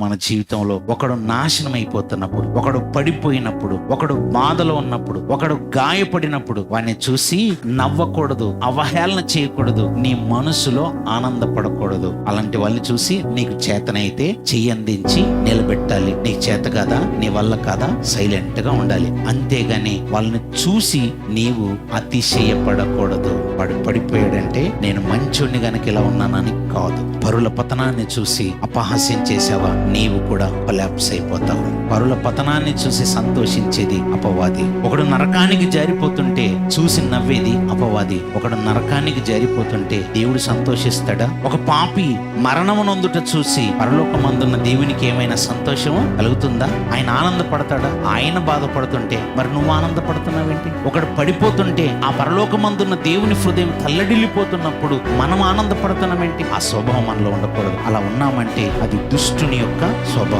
మన జీవితంలో ఒకడు నాశనం అయిపోతున్నప్పుడు ఒకడు పడిపోయినప్పుడు ఒకడు బాధలో ఉన్నప్పుడు ఒకడు గాయపడినప్పుడు వాడిని చూసి నవ్వకూడదు అవహేళన చేయకూడదు నీ మనసులో ఆనందపడకూడదు. అలాంటి వాళ్ళని చూసి నీకు చేతనైతే చెయ్యందించి నిలబెట్టాలి. నీకు చేత కాదా నీ వల్ల కాదా సైలెంట్గా ఉండాలి. అంతేగాని వాళ్ళని చూసి నీవు అతిశయపడకూడదు. వాడు పడిపోయాడంటే నేను మంచోడిని గనక ఇలా ఉన్నానని కాదు. పరుల పతనాన్ని చూసి అపహాస్యం చేసావా నీవు కూడా కొలాప్స్ అయిపోతావు. పరుల పతనాన్ని చూసి సంతోషించేది అపవాది. ఒకడు నరకానికి జారిపోతుంటే చూసి నవ్వేది అపవాది. ఒకడు నరకానికి జారిపోతుంటే దేవుడు సంతోషిస్తాడా? ఒక పాపి మరణమునందుట చూసి పరలోకమందున్న దేవునికి ఏమైనా సంతోషం కలుగుతుందా? ఆయన ఆనందపడతాడా? ఆయన బాధపడుతుంటే. మరి నువ్వు ఆనందపడుతున్నావేంటి? ఒకడు పడిపోతుంటే ఆ పరలోకమందున్న దేవుని హృదయం తల్లడిల్లిపోతున్నప్పుడు మనం ఆనందపడుతున్నామేంటి? ఆ స్వభావం మనలో ఉండకూడదు. అలా ఉన్నామంటే అది దుష్టుని యొక్క స్వభావం.